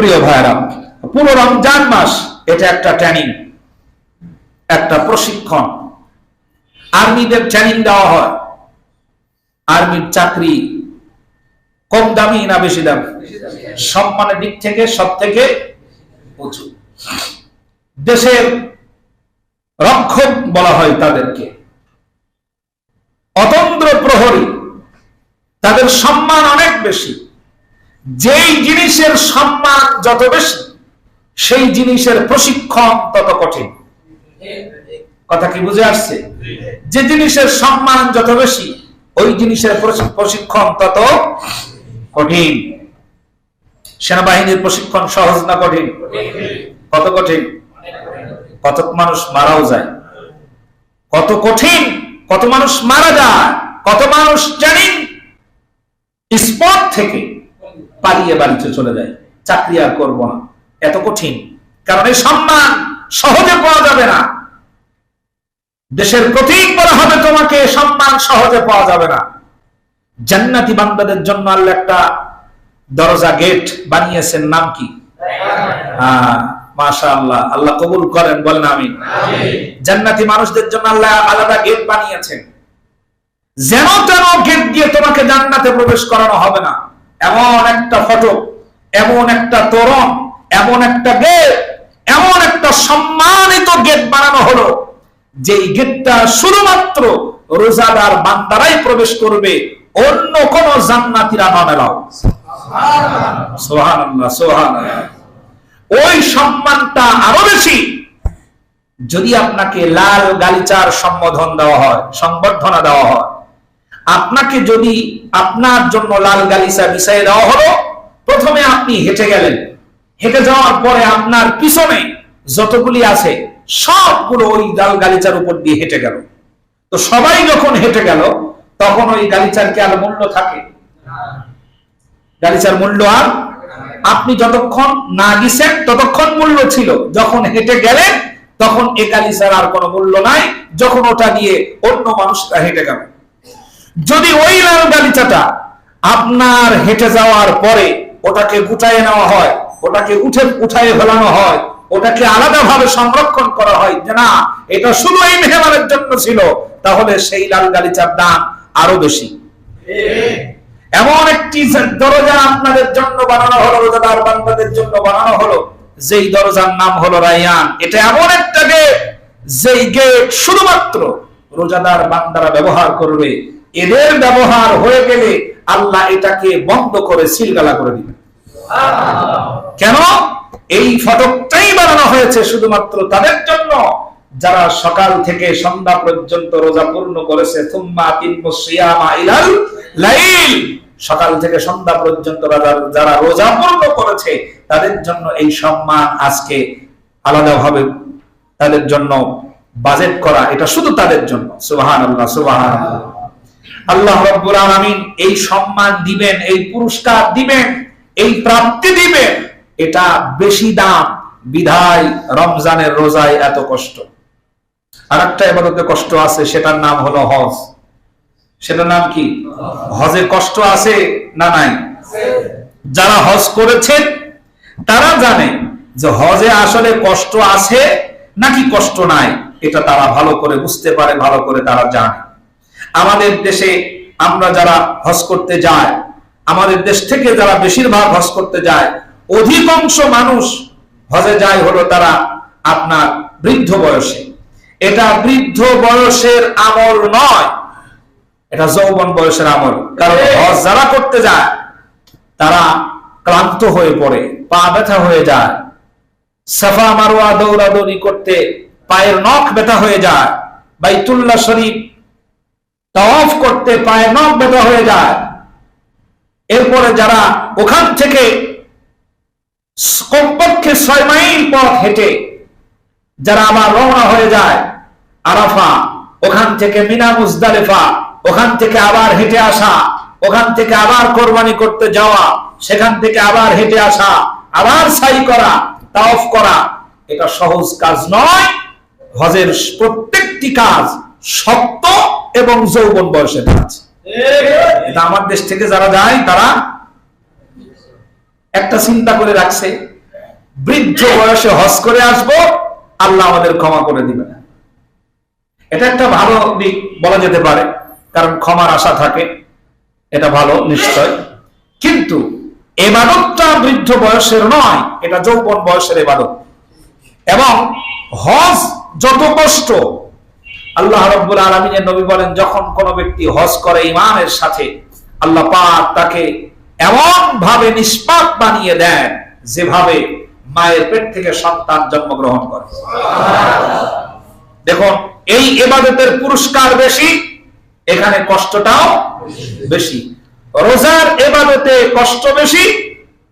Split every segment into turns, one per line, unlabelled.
প্রিয় ভাইরা পুরো রমজান মাস, এটা একটা ট্রেনিং একটা প্রশিক্ষণ। আর্মিদের ট্রেনিং দেওয়া হয়। আর্মির চাকরি কম দামি না বেশি দামি? সম্মানের দিক থেকে সব থেকে উঁচু। দেশের রক্ষক বলা হয় তাদেরকে। অতন্ত্র প্রহরী, তাদের সম্মান অনেক বেশি। যেই জিনিসের সম্মান যত বেশি, সেই জিনিসের প্রশিক্ষণ তত কঠিন। কথা কি বুঝে আসছে? যে জিনিসের সম্মান যত বেশি, ওই জিনিসের প্রশিক্ষণ তত কঠিন। সেনাবাহিনীর প্রশিক্ষণ সহজ না কঠিন? কত কঠিন? কত মানুষ মারাও যায়। কত কঠিন, কত মানুষ মারা যায়, কত মানুষ জানিন স্পট থেকে পালিয়ে বাড়িতে চলে যায়। চাকরি আর করব না। এত কঠিন। কারণ এই সম্মান সহজে পাওয়া যাবে না। দেশের প্রতীক বলা হবে তোমাকে সম্মান সহজে পাওয়া যাবে না। জান্নাতি বান্দাদের জন্য আল্লাহ একটা দরজা গেট বানিয়েছেন। নাম কি? হ্যাঁ মাশা আল্লাহ আল্লাহ কবুল করেন বলেন আমি জান্নাতি মানুষদের জন্য আল্লাহ আলাদা গেট বানিয়েছেন। যেন তেন গেট দিয়ে তোমাকে জান্নাতে প্রবেশ করানো হবে না। এমন একটা ফটো এমন একটা তোরণ, এমন একটা গেট এমন একটা সম্মানিত গেট বানানো হলো, যেই গেটটা শুধুমাত্র রোজাদার বান্দারাই প্রবেশ করবে, অন্য কোন জান্নাতিরা নামেরাও ওই সম্মানটা আরও বেশি, যদি আপনাকে লাল গালিচার সম্বোধন দেওয়া হয়, সংবর্ধনা দেওয়া হয়, আপনাকে যদি আপনার জন্য লাল গালিচা বিছাই দেওয়া হলো প্রথমে আপনি হেঁটে গেলেন। হেঁটে যাওয়ার পরে আপনার পিছনে যতগুলি আছে, সবগুলো ওই লাল গালিচার উপর দিয়ে হেঁটে গেল। তো সবাই যখন হেঁটে গেল, তখন ওই গালিচার কি আর মূল্য থাকে? গালিচার মূল্য আর আপনি যতক্ষণ না গেছেন, ততক্ষণ মূল্য ছিল। যখন হেঁটে গেলেন, তখন এ গালিচার আর কোনো মূল্য নাই। যখন ওটা দিয়ে অন্য মানুষরা হেঁটে গেল। যদি ওই লাল গালিচাটা আপনার হেঁটে যাওয়ার পরে ওটাকে গুটায় নেওয়া হয়, ওটাকে উঠে উঠায় ফেলানো হয়, ওটাকে আলাদাভাবে সংরক্ষণ করা হয় যে না, এটা শুধু এই মেহমানের জন্য ছিল, তাহলে সেই লাল গালিচার দাম আরও বেশি। এমন একটি দরজা আপনাদের জন্য বানানো হলো, রোজাদার বান্দাদের জন্য বানানো হলো, যেই দরজার নাম হলো রায়ান। এটা এমন একটা গেট যেই গেট শুধুমাত্র রোজাদার বান্দারা ব্যবহার করবে। এদের ব্যবহার হয়ে গেলে আল্লাহ এটাকে বন্ধ করে সিলগালা করে দিবে। কেন? এই ফটকটাই বানানো হয়েছে শুধুমাত্র তাদের জন্য। যারা সকাল থেকে সন্ধ্যা পর্যন্ত রোজা পূর্ণ করেছে সকাল থেকে সন্ধ্যা পর্যন্ত যারা- রোজা পূর্ণ করেছে, তাদের জন্য এই সম্মান আজকে আলাদাভাবে তাদের জন্য বাজেট করা, এটা শুধু তাদের জন্য। সুবহানাল্লাহ সুবহানাল্লাহ। আল্লাহ রব্বুল আলামিন এই সম্মান দিবেন, এই পুরস্কার দিবেন, এই প্রাপ্তি দিবেন। এটা বেশি দাম বিধায় রমজানের রোজায় এত কষ্ট। আর একটা এবাদতে কষ্ট আছে, সেটার নাম হলো হজ। সেটার নাম কি? হজে কষ্ট আছে না নাই? যারা হজ করেছেন, তারা জানে যে হজে আসলে কষ্ট আছে নাকি কষ্ট নাই। এটা তারা ভালো করে বুঝতে পারে, ভালো করে তারা জানে। আমাদের দেশে আমরা যারা হজ করতে যায় আমাদের দেশ থেকে যারা বেশিরভাগ হজ করতে যায় অধিকাংশ মানুষ হজে যায় হলো তারা আপনার বৃদ্ধ বয়সে। এটা বৃদ্ধ বয়সের আমল নয় এটা যৌবন বয়সের আমল। কারণ হজ যারা করতে যায় তারা ক্লান্ত হয়ে পড়ে পা ব্যথা হয়ে যায় সাফা মারোয়া দৌড়াদৌড়ি করতে পায়ের নখ ব্যথা হয়ে যায় বাইতুল্লাহ শরীফ তাওয়াফ করতে পায়ের নখ ব্যথা হয়ে যায়। এরপরে যারা ওখান থেকে কমপক্ষে ছয় মাইল পথ হেঁটে, যারা আবার রওনা হয়ে যায়, আরাফা, ওখান থেকে মিনা, মুজদালেফা, ওখান থেকে আবার হেঁটে আসা, ওখান থেকে আবার কোরবানি করতে যাওয়া, সেখান থেকে আবার হেঁটে আসা, আবার সাই করা তাওফ করা, এটা সহজ কাজ নয়। হজের প্রত্যেকটি কাজ শক্ত এবং যৌবন বয়সের কাজ। এটা আমার দেশ থেকে যারা যায়, তারা একটা চিন্তা করে রাখছে, বৃদ্ধ বয়সে হজ করে আসব, আল্লাহ আমাদের ক্ষমা করে দিবে না এটা একটা ভালো দিক বলা যেতে পারে, কারণ ক্ষমার আশা থাকে, এটা ভালো, নিশ্চয়। কিন্তু এবাদতটা বৃদ্ধ বয়সের নয়, এটা যৌবন বয়সের এবাদত। এবং হজ যত কষ্ট আল্লাহ রব্বুল আলমিনের নবী বলেন, যখন কোন ব্যক্তি হজ করে ইমানের সাথে, আল্লাহ পাক তাকে এমন ভাবে নিষ্পাপ বানিয়ে দেন যেভাবে মায়ের পেট থেকে সন্তান জন্মগ্রহণ করে। দেখুন, এই এবাদতের পুরস্কার বেশি, এখানে কষ্টটাও বেশি। রোজার এবাদতে কষ্ট বেশি,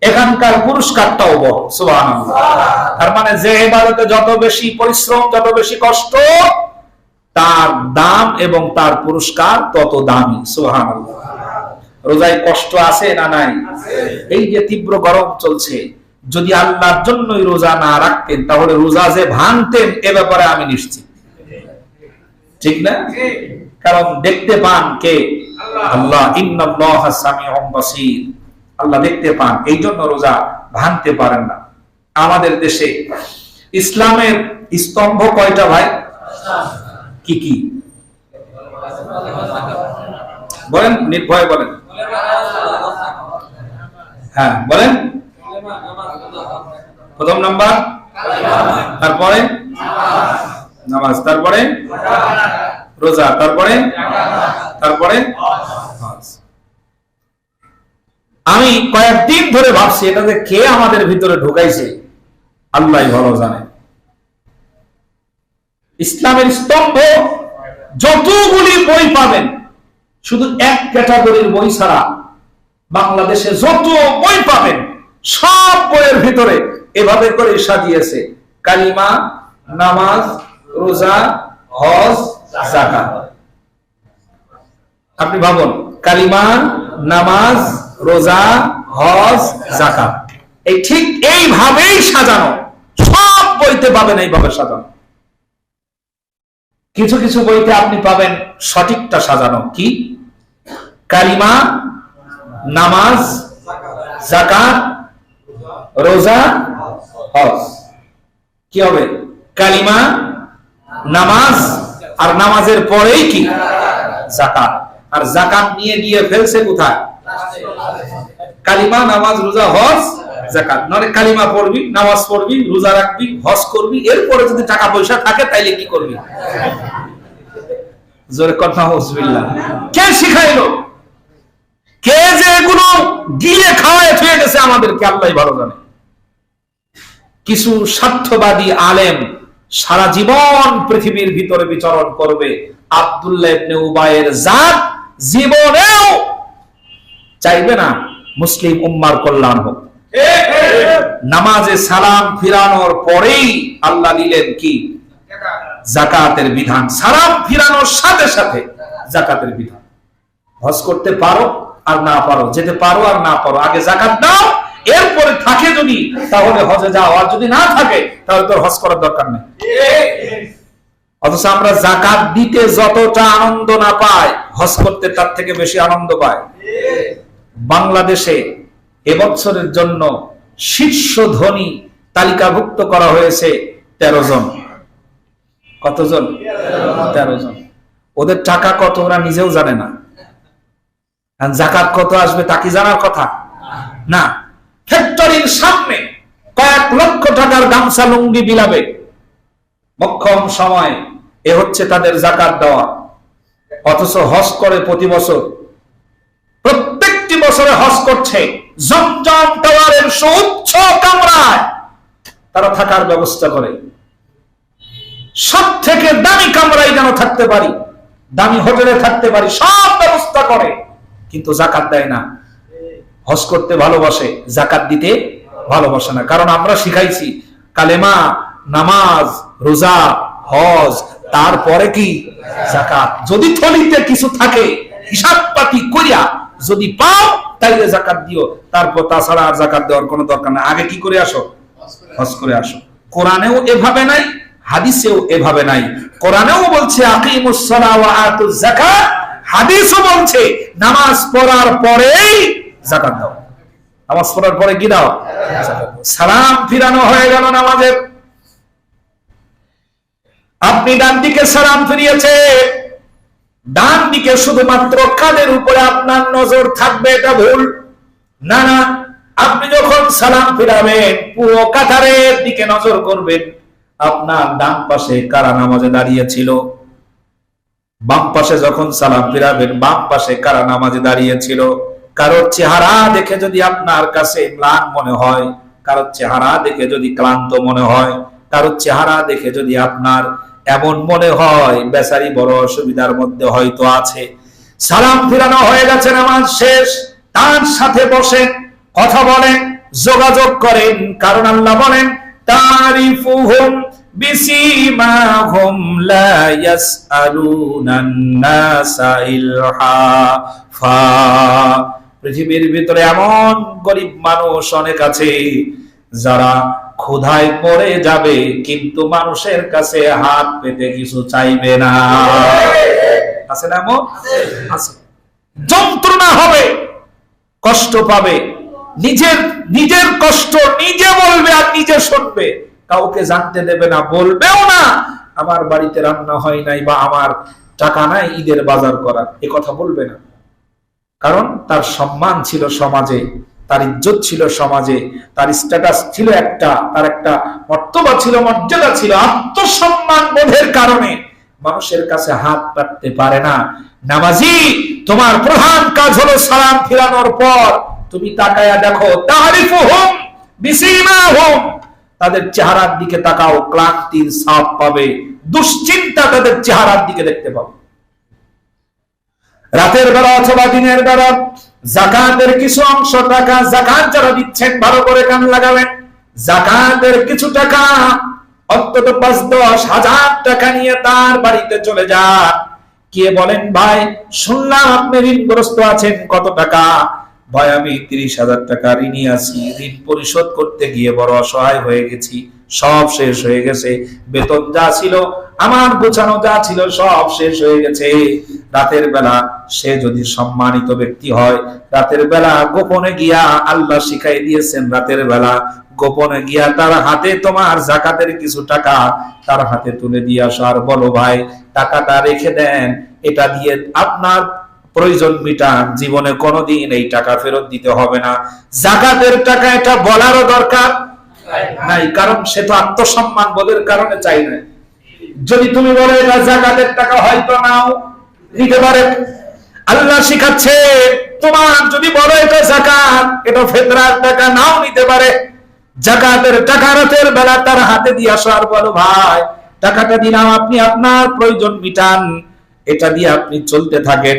এখানকার পুরস্কারটাও বড়, সুবহানাল্লাহ। তার মানে যে এবাদতে যত বেশি পরিশ্রম, যত বেশি কষ্ট তার দাম এবং তার পুরস্কার তত দামি, সুবহানাল্লাহ। রোজায় কষ্ট আছে না নাই? এই যে তীব্র গরম চলছে, যদি আল্লাহর জন্যই রোজা না রাখতেন, তাহলে রোজা যে ভাঙতেন, এ ব্যাপারে আমি নিশ্চিত। ঠিক না? কারণ দেখতে পান কে? আল্লাহ আল্লাহ দেখতে পান এই জন্য রোজা ভাঙতে পারেন না। আমাদের দেশে ইসলামের স্তম্ভ কয়টা ভাই? কি কি? বলেন নির্ভয় বলেন। হ্যাঁ বলেন। প্রথম নাম্বার। তারপরে? নামাজ। তারপরে? রোজা। তারপরে? তারপরে? আমি কয়েকদিন ধরে ভাবছি, এটা যে কে আমাদের ভিতরে ঢুকাইছে আল্লাহ ভালো জানে। ইসলামের স্তম্ভ যতগুলি বই পাবেন, শুধু এক ক্যাটাগরির বই ছাড়া বাংলাদেশে যত বই পাবেন, সব বইয়ের ভিতরে এভাবে করে সাজিয়েছে। কালিমা, নামাজ, রোজা, হজ জাকাত আপনি ভাবুন, কালিমা, নামাজ, রোজা, হজ জাকাত এই ঠিক এইভাবেই সাজানো। সব বইতে পাবেন এইভাবে সাজানো। কিছু কিছু বইতে আপনি পাবেন সঠিকটা সাজানো। কি? কালিমা নামাজ জাকাত রোজা, হজ। কি হবে? কালিমা নামাজ, আর নামাজের পরেই কি? জাকাত আর জাকাত নিয়ে গিয়ে ফেলছে কোথায়? কালিমা নামাজ, রোজা, হজ জাকাত নয় কালিমা পড়বি, নামাজ পড়বি, রোজা রাখবি, হজ করবি, এরপরে যদি টাকা পয়সা থাকে, তাইলে কি করবি? জোরে কথা হসবিল্লাহ কে শিখাইলো? কে যে এগুলো গিয়ে খাওয়ায় থুয়ে গেছে আমাদেরকে, আল্লাহ ভালো জানে। কিছু স্বার্থবাদী আলেম সারা জীবন পৃথিবীর ভিতরে বিচরণ করবে। আব্দুল্লাহ ইবনে উবাইয়ের জাত জীবনেও চাইবে না মুসলিম উম্মার কল্যাণ হোক। নামাজে সালাম ফিরানোর পরেই আল্লাহ দিলেন কি? জাকাতের বিধান। সালাম ফিরানোর সাথে সাথে জাকাতের বিধান। হজ করতে পারো আর না পারো, যেতে পারো আর না পারো, আগে জাকাত দাও, এরপরে থাকে যদি, তাহলে হজে যাও। আর যদি না থাকে, তাহলে তোর হজ করার দরকার নেই। অথচ আমরা জাকাত দিতে যতটা আনন্দ না পাই, হজ করতে তার থেকে বেশি আনন্দ পায় বাংলাদেশে এবছরের জন্য শীর্ষ ধনী তালিকাভুক্ত করা হয়েছে তেরো জন। কতজন? তেরো জন। ওদের টাকা কত ওরা নিজেও জানে না। জাকাত কত আসবে তা জানার কথা? না। ফ্যাক্টরির সামনে কয়েক লক্ষ টাকার গামছা লুঙ্গি বিলাবে। মক্ষম সময়। এ হচ্ছে তাদের জাকাত দেওয়া। অথচ হজ করে প্রতি বছর। প্রত্যেকটি বছরে হজ করছে। জমজম টাওয়ারের কামরায় তারা থাকার ব্যবস্থা করে। সব থেকে দামি কামরায় যেন থাকতে পারি, দামি হোটেলে থাকতে পারি, সব ব্যবস্থা করে, কিন্তু জাকাত দেয় না। করতে ভালোবাসে, জাকাত দিতে ভালোবাসে না। কারণ আমরা শিখাইছি, কালেমা, নামাজ, রোজা, হজ, তারপরে কি? জাকাত। যদি থলিতে কিছু থাকে হিসাব পাতি করিয়া যদি পাও তাইলে জাকাত দিও। তারপর তাছাড়া আর জাকাত দেওয়ার কোনো দরকার নাই। আগে কি করে আসো? হজ করে আসো। কোরআনেও এভাবে নাই, হাদিসেও এভাবে নাই। কোরআনেও বলছে, আকিমুস সালাহ ওয়া আতুজ যাকাত। হাদিসও বলছে, নামাজ পড়ার পরেই জাকাত দাও। নামাজ পড়ার পরে কি দাও? সালাম ফিরানো হয়ে গেল নামাজের। আপনি ডান দিকে সালাম ফিরিয়েছে। ডান দিকে শুধুমাত্র কাদের উপরে আপনার নজর থাকবে, এটা ভুল। না না, আপনি যখন সালাম ফিরাবেন, পুরো কাতারের দিকে নজর করবেন। আপনার ডান পাশে কারা নামাজে দাঁড়িয়েছিল বাম পাশে যখন সালাম ফিরাবেন, বাম পাশে কারা নামাজে দাঁড়িয়েছিল কারোর চেহারা দেখে যদি আপনার কাছে ম্লান মনে হয়, কারোর চেহারা দেখে যদি ক্লান্ত মনে হয়, কারোর চেহারা দেখে যদি আপনার এমন মনে হয়, বেচারি বড় অসুবিধার মধ্যে হয়তো আছে। সালাম ফিরানো হয়ে গেছে নামাজ শেষ, তার সাথে বসেন কথা বলেন যোগাযোগ করেন, কারণ আল্লাহ বলেন পৃথিবীর ভিতরে এমন গরিব মানুষ অনেক আছে, যারা ক্ষুধায় পড়ে যাবে, কিন্তু মানুষের কাছে হাত পেতে কিছু চাইবে না। আছে না আছে। যন্ত্রণা হবে, কষ্ট পাবে। নিজের নিজের কষ্ট নিজে বলবে আর নিজে শুনবে। কাউকে জানতে দেবে না, বলবেও না, আমার বাড়িতে রান্না হয় নাই বা আমার টাকা নাই, ঈদের বাজার করার। এ কথা বলবে না। কারণ তার সম্মান ছিল সমাজে। তার ইজ্জত ছিল সমাজে, তার স্ট্যাটাস ছিল একটা, তার একটা মর্তবা ছিল, মর্যাদা ছিল, আত্মসম্মান বোধের কারণে মানুষের কাছে হাত পাততে পারে না। নামাজি, তোমার প্রধান কাজ হলো সালাম ফিরানোর পর তুমি তাকায়া দেখো তারিফুহুম বিসিমাহুম। তাদের চেহারার দিকে তাকাও, ক্লান্তির ছাপ পাবে, দুশ্চিন্তা তাদের চেহারার দিকে দেখতে পাবে। রাতের বেলা অথবা দিনের বেলা জাকাতের কিছু অংশ টাকা জাকাত যারা দিচ্ছেন, ভালো করে কান লাগাবেন। জাকাতের কিছু টাকা অন্তত পাঁচ দশ হাজার টাকা নিয়ে তার বাড়িতে চলে যান। কে বলেন, ভাই, শুনলাম আপনি ঋণগ্রস্ত আছেন, কত টাকা? ভাই, আমি তিরিশ হাজার টাকা ঋণী আছি, ঋণ পরিশোধ করতে গিয়ে বড় অসহায় হয়ে গেছি। সব শেষ হয়ে গেছে। বেতন যা ছিল, আমার গোছানো যা ছিল, সব শেষ হয়ে গেছে। রাতের বেলা সে যদি সম্মানিত ব্যক্তি হয়, রাতের বেলা গোপনে গিয়া আল্লাহ শিখাই দিয়েছেন, রাতের বেলা গোপনে গিয়া তার হাতে তোমার জাকাতের কিছু টাকা তার হাতে তুলে দিয়ে আসো আর বলো ভাই, টাকাটা রেখে দেন। এটা দিয়ে আপনার প্রয়োজন মিটান, জীবনে কোনোদিন এই টাকা ফেরত দিতে হবে না। জাকাতের টাকা এটা বলারও দরকার নাই, কারণ সে তো আত্মসম্মান বোধের কারণে চাই না যদি তুমি বলে জাকাতের টাকা হয়তো নাও, নিতে পারে। আল্লাহ শিখাচ্ছে, তোমার যদি বলো, এটা জাকাত, এটা ফেতরার টাকা, নাও, নিতে পারে। জাকাতের টাকা রাতের বেলা তার হাতে দিয়ে আসো আর বলো, ভাই, টাকাটা দিলাম আপনি, আপনার প্রয়োজন মিটান। এটা দিয়ে আপনি চলতে থাকেন।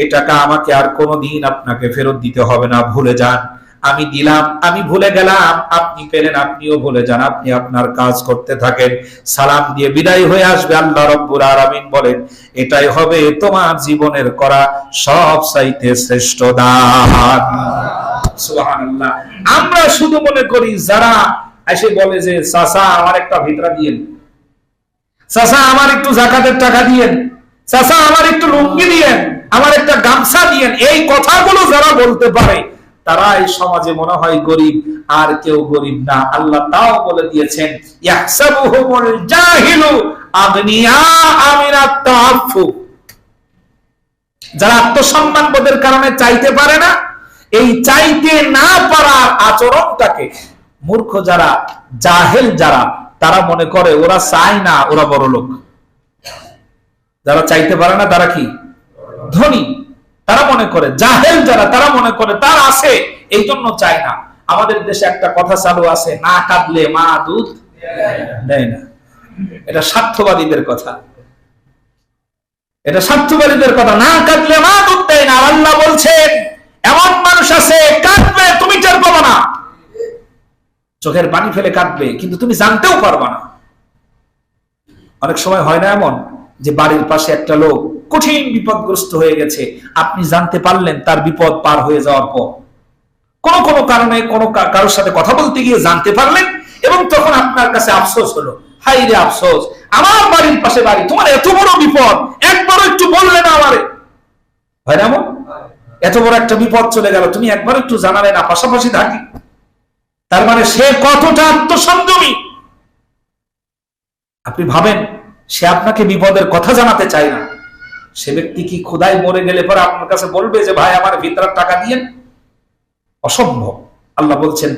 এই টাকা আমাকে আর কোনোদিন আপনাকে ফেরত দিতে হবে না, ভুলে যান। আমি দিলাম, আমি ভুলে গেলাম, আপনি পেলেন, আপনিও ভুলে যান, আপনি আপনার কাজ করতে থাকেন। সালাম দিয়ে বিদায় হয়ে আসবে আল্লাহ রব্বুল আলামিন বলেন, এটাই হবে তোমার জীবনের করা সব চাইতে শ্রেষ্ঠ দান। সুবহানাল্লাহ। আমরা শুধু মনে করি, যারা এসে বলে যে, চাচা, আমার একটা ভিতরা দিয়েন। চাচা, আমার একটু জাকাতের টাকা দিয়েন। চাচা, আমার একটু লুঙ্গি দিয়েন। আমার একটা গামছা দিয়েন। এই কথাগুলো যারা বলতে পারে তারা এই সমাজে মনে হয় গরিব, আর কেউ গরিব না। আল্লাহ তাও বলে দিয়েছেন যারা আত্মসম্মান বোধের কারণে চাইতে পারে না, এই চাইতে না পারার আচরণটাকে মূর্খ যারা, জাহেল যারা, তারা মনে করে ওরা চায় না, ওরা বড় লোক যারা চাইতে পারে না, তারা কি? ধনী। তারা মনে করে, জাহেল যারা, তারা মনে করে, তার আছে এই জন্য চায় না। আমাদের দেশে একটা কথা চালু আছে, না কাঁদলে মা দুধ দেয় না। এটা স্বার্থবাদীদের কথা। এটা স্বার্থবাদীদের কথা, না কাঁদলে মা দুধ দেয় না। আল্লাহ বলছেন এমন মানুষ আছে, কাঁদবে, তুমি টের পাবো না। চোখের পানি ফেলে কাঁদবে, কিন্তু তুমি জানতেও পারবা না। অনেক সময় হয় না এমন যে বাড়ির পাশে একটা লোক কঠিন বিপদগ্রস্ত হয়ে গেছে, আপনি জানতে পারলেন তার বিপদ পার হয়ে যাওয়ার পর। কোন কোন কারণে কোন কারোর সাথে কথা বলতে গিয়ে জানতে পারলেন এবং তখন আপনার কাছে আফসোস হলো। হাই রে আফসোস, আমার বাড়ির পাশে বাড়ি, তোমার এত বড় বিপদ, একবারও একটু বললে না আমারে। হয় না এত বড় একটা বিপদ চলে গেল, তুমি একবার একটু জানালে না, পাশাপাশি থাকি। তার মানে সে কতটা আত্মসংযমী? আপনি ভাবেন সে আপনাকে বিপদের কথা জানাতে চায় না। সে ব্যক্তি কি খুদাই মরে গেলে পরে আপনার কাছে বলবে যে, ভাই, আমার ভিতরার টাকা দিয়েন অসম্ভব। আল্লাহ বলছেন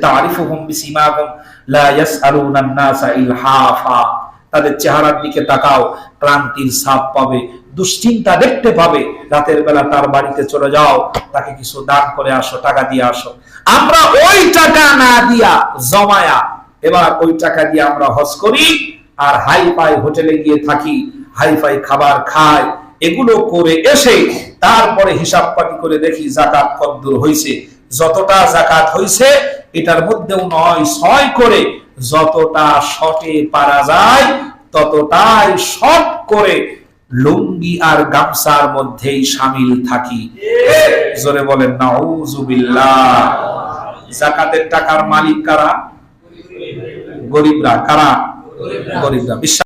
তাদের চেহারার দিকে তাকাও, ক্লান্তির ছাপ পাবে, দুশ্চিন্তা দেখতে পাবে, রাতের বেলা তার বাড়িতে চলে যাও, তাকে কিছু দান করে আসো, টাকা দিয়ে আসো। আমরা ওই টাকা না দিয়া জমায়া, এবার ওই টাকা দিয়ে আমরা হজ করি। আর হাই ফাই হোটেলে গিয়ে থাকি হাই ফাই খাবার খাই, এগুলো করে এসে তারপরে হিসাব পাটি করে দেখি জাকাত কদ্দুর হইছে। যতটা জাকাত হইছে, এটার মধ্যেও নয় ছয় করে যতটা শটে পারা যায়, ততটাই শট করে লুঙ্গি আর গামছার মধ্যেই সামিল থাকি। জোরে বলেন নাউজুবিল্লাহ জাকাতের টাকার মালিক কারা? গরিবরা, কারা? গরিবরা বিশ্বাস